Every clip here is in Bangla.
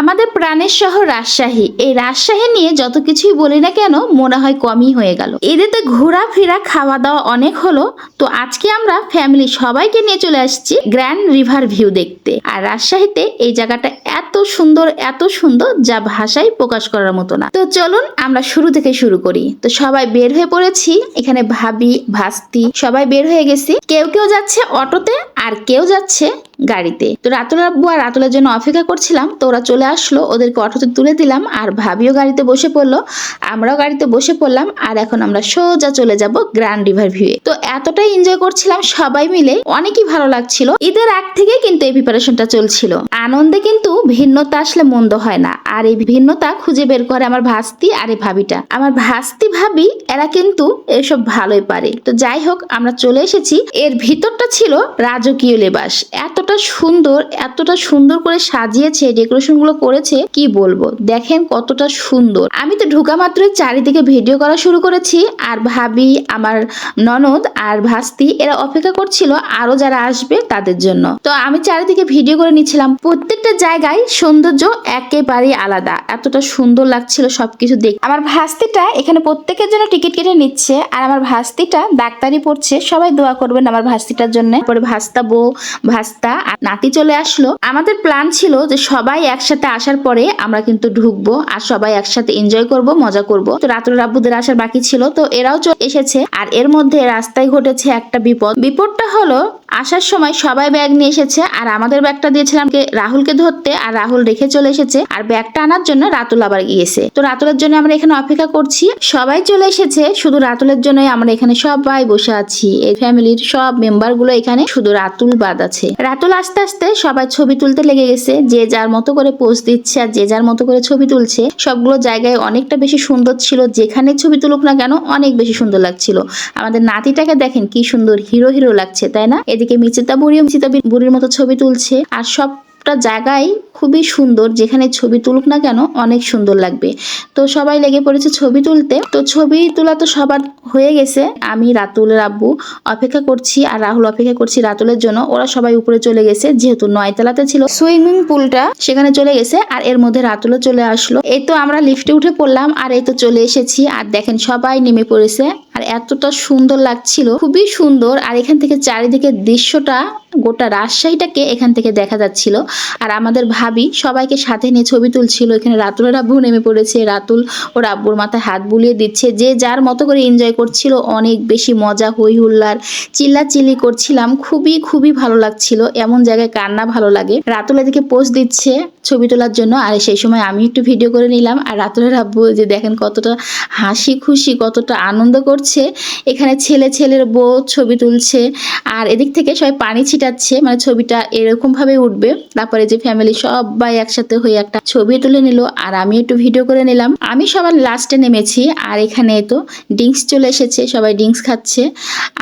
আমাদের প্রাণের শহর রাজশাহী। এই রাজশাহী নিয়ে যত কিছুই বলি না কেন, মনে হয় কমই হয়ে গেল। এদের এদেরতে ঘোরাফেরা খাওয়া দাওয়া অনেক হলো। তো আজকে আমরা ফ্যামিলি সবাইকে নিয়ে চলে আসছি গ্র্যান্ড রিভার ভিউ দেখতে। আর রাজশাহীতে এই জায়গাটা এত সুন্দর এত সুন্দর যা ভাষায় প্রকাশ করার মতো না। তো চলুন আমরা শুরু থেকে শুরু করি। তো সবাই বের হয়ে পড়েছি। এখানে ভাবি, ভাস্তি, সবাই বের হয়ে গেছি। কেউ কেউ যাচ্ছে অটোতে আর কেউ যাচ্ছে গাড়িতে। তো রাতুল আব্বু আর রাতুলের জন্য অপেক্ষা করছিলাম, তো ওরা চলে আসলো, ওদেরকে অটোতে তুলে দিলাম, আর ভাবিও গাড়িতে বসে পড়ল, আমরাও গাড়িতে বসে পড়লাম, আর এখন আমরা সোজা চলে যাব গ্র্যান্ড রিভার ভিউয়ে তো এতটাই এনজয় করছিলাম সবাই মিলে, অনেকই ভালো লাগছিল। ঈদের আগ থেকে কিন্তু এই প্রিপারেশনটা চলছিল। আনন্দে কিন্তু ভিন্নতা আসলে মন্দ হয় না। আর এই ভিন্নতা খুঁজে বের করে আমার ভাস্তি আর এই ভাবিটা। আমার ভাস্তি ভাবি, এরা কিন্তু এসব ভালোই পারে। তো যাই হোক, আমরা চলে এসেছি। এর ভিতরটা ছিল রাজকীয় লেবাস। এতটা সুন্দর এতটা সুন্দর করে সাজিয়েছে ডেকোরেশনগুলো করেছে, কি বলব? দেখেন কতটা সুন্দর। আমি তো ঢুকা মাত্রই চারিদিকে ভিডিও করা শুরু করেছি। আর ভাবি, আমার ননদ আর ভাস্তি এরা অপেক্ষা করছিল আরও যারা আসবে তাদের জন্য। তো আমি চারিদিকে ভিডিও করে নিচ্ছিলাম। প্রত্যেকটা জায়গায় সৌন্দর্য একেবারেই আলাদা। এতটা সুন্দর লাগছিল সবকিছু দেখ আমার ভাস্তিটা এখানে প্রত্যেকের জন্য টিকিট কেটে নিচ্ছে আর আমার ভাস্তিটা ডাক্তারি পড়ছে। সবাই দোয়া করবেন আমার ভাস্তিটার জন্য। পরে ভাস্তা বউ, ভাস্তা আর নাতি চলে আসলো। আমাদের প্ল্যান ছিল যে সবাই একসাথে আসার পরে আমরা কিন্তু ঢুকবো আর সবাই একসাথে এনজয় করব, মজা করব। তো রাতুল রাব্বুদের আসার বাকি ছিল। তো এরাও এসেছে আর এর মধ্যে রাস্তায় ঘটেছে একটা বিপদ। বিপদটা হলো আসার সময় সবাই ব্যাগ নিয়ে এসেছে আর আমাদের ব্যাগটা দিয়েছিলাম রাহুলকে ধরতে আর রাহুল রেখে চলে এসেছে আর ব্যাগটা আনার জন্য রাতুল আবার গিয়েছে। তো রাতুলের জন্য আমরা এখানে অপেক্ষা করছি। সবাই চলে এসেছে, শুধু রাতুলের জন্যই আমরা এখানে সবাই বসে আছি। এই ফ্যামিলির সব মেম্বারগুলো এখানে, শুধু রাতুল বাদ আছে। রাতুল আস্তে আস্তে সবাই ছবি তুলতে লেগে গেছে। যে যার মতো করে পোস্ট দিচ্ছে আর যে যার মতো করে ছবি তুলছে, সবগুলো জায়গায় অনেকটা বেশি সুন্দর ছিল। যেখানে ছবি তুলুক না কেন, অনেক বেশি সুন্দর লাগছিল। আমাদের নাতিটাকে দেখেন কি সুন্দর হিরো হিরো লাগছে, তাই না? এদিকে মিচিতা বুড়িও মিচিতা বুড়ির মতো ছবি তুলছে আর সবটা জায়গায় খুবই সুন্দর, যেখানে ছবি তুলুক না কেন অনেক সুন্দর লাগবে। তো সবাই লেগে পড়েছে ছবি তুলতে। তো ছবি তোলা তো সবার হয়ে গেছে। আমি রাতুলের আব্বু অপেক্ষা করছি আর রাহুল অপেক্ষা করছি রাতুলের জন্য। ওরা সবাই উপরে চলে গেছে, যেহেতু নয়তলাতে ছিল। সুইমিং পুলটা সেখানে চলে গেছে আর এর মধ্যে রাতুলও চলে আসলো। এই তো আমরা লিফটে উঠে পড়লাম আর এই তো চলে এসেছি। আর দেখেন সবাই নেমে পড়েছে। আর এতটা সুন্দর লাগছিল। খুবই সুন্দর। আর এখান থেকে চারিদিকে দৃশ্যটা গোটা রাজশাহীটাকে এখান থেকে দেখা যাচ্ছিল। আর আমাদের ভাবি সবাইকে সাথে নিয়ে ছবি তুলছিল। এখানে রাতুলের আব্বু নেমে পড়েছে। রাতুল ওর আব্বুর মাথায় হাত বুলিয়ে দিচ্ছে। যে যার মতো করে এনজয় করছিল, অনেক বেশি মজা হই হুল্লার চিল্লা চিল্লি করছিলাম। খুবই খুবই ভালো লাগছিল। এমন জায়গায় কান্না ভালো লাগে। রাতুল এদিকে পোস্ট দিচ্ছে ছবি তোলার জন্য। আর সেই সময় আমি একটু ভিডিও করে নিলাম। আর রাতুলের আব্বু যে দেখেন কতটা হাসি খুশি, কতটা আনন্দ করছে। এখানে ছেলে, ছেলের বউ ছবি তুলছে। আর এদিক থেকে সবাই পানি ছিটাচ্ছে মানে ছবিটা এরকম ভাবে উঠবে। তারপরে যে ফ্যামিলি সবাই একসাথে হয়ে একটা ছবি তুলে নিল, আর আমি একটু ভিডিও করে নিলাম। আমি সবার লাস্টে নেমেছি, আর এখানে তো ড্রিঙ্কস চলে এসেছে, সবাই ড্রিঙ্কস খাচ্ছে,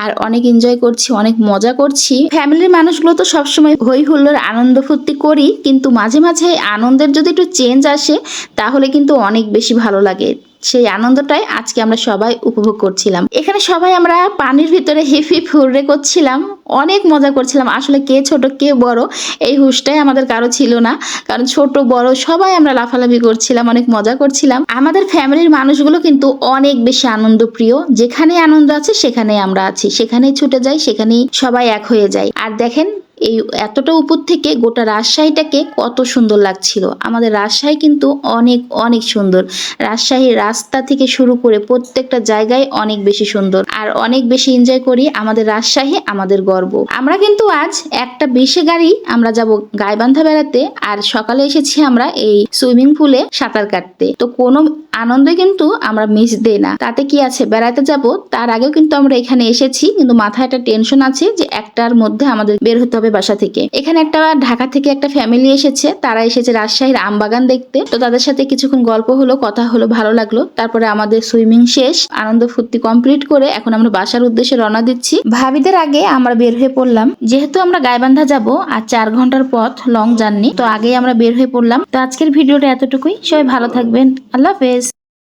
আর অনেক এনজয় করছি, অনেক মজা করছি। ফ্যামিলির মানুষগুলো তো সবসময় হই হুল্লোর আনন্দ ফুর্তি করি, কিন্তু মাঝে মাঝে আনন্দের যদি একটু চেঞ্জ আসে, তাহলে কিন্তু অনেক বেশি ভালো লাগে। সেই আনন্দটাই আজকে আমরা সবাই উপভোগ করছিলাম। এখানে সবাই আমরা পানির ভিতরে হিপ হিপ করছিলাম। অনেক মজা করছিলাম। আসলে কে ছোট, কে বড় এই হুশটাই আমাদের কারও ছিল না। কারণ ছোট, বড় সবাই আমরা লাফালাফি করছিলাম, অনেক মজা করছিলাম। আমাদের ফ্যামিলির মানুষগুলো কিন্তু অনেক বেশি আনন্দ প্রিয় যেখানে আনন্দ আছে সেখানে আমরা আছি। সেখানেই ছুটে যাই, সেখানেই সবাই এক হয়ে যায়। আর দেখেন এই এতটা উপর থেকে গোটা রাজশাহীটাকে কত সুন্দর লাগছিল। আমাদের রাজশাহী কিন্তু অনেক অনেক সুন্দর। রাজশাহীর রাস্তা থেকে শুরু করে প্রত্যেকটা জায়গায় অনেক বেশি সুন্দর। আর অনেক বেশি এনজয় করি আমাদের রাজশাহী, আমাদের গর্ব। আমরা কিন্তু আজ একটা বিশে গাড়ি আমরা যাব গাইবান্ধা বেড়াতে আর সকালে এসেছি আমরা এই সুইমিং পুলে সাঁতার কাটতে। তো কোনো আনন্দে কিন্তু আমরা মিস দেই না। তাতে কি আছে? বেড়াতে যাব, তার আগেও কিন্তু আমরা এখানে এসেছি, কিন্তু মাথায় একটা টেনশন আছে যে একটার মধ্যে আমাদের বের হতে হবে বাসা থেকে। এখানে একটা ঢাকা থেকে একটা ফ্যামিলি এসেছে, তারা এসেছে রাজশাহীর আমবাগান দেখতে। তো তাদের সাথে কিছুক্ষণ গল্প হলো, কথা হলো, ভালো লাগল। তারপরে আমাদের সুইমিং শেষ, আনন্দ ফুর্তি কমপ্লিট করে এখন আমরা বাসার উদ্দেশ্যে রওনা দিচ্ছি। ভাবিদের আগে আমরা বের হয়ে পড়লাম। যেহেতু আমরা গাইবান্ধা যাব আর চার ঘণ্টার পথ লং জার্নি তো আগেই আমরা বের হয়ে পড়লাম। তো আজকের ভিডিওটা এতটুকুই। সবাই ভালো থাকবেন। আল্লাহ হাফেজ।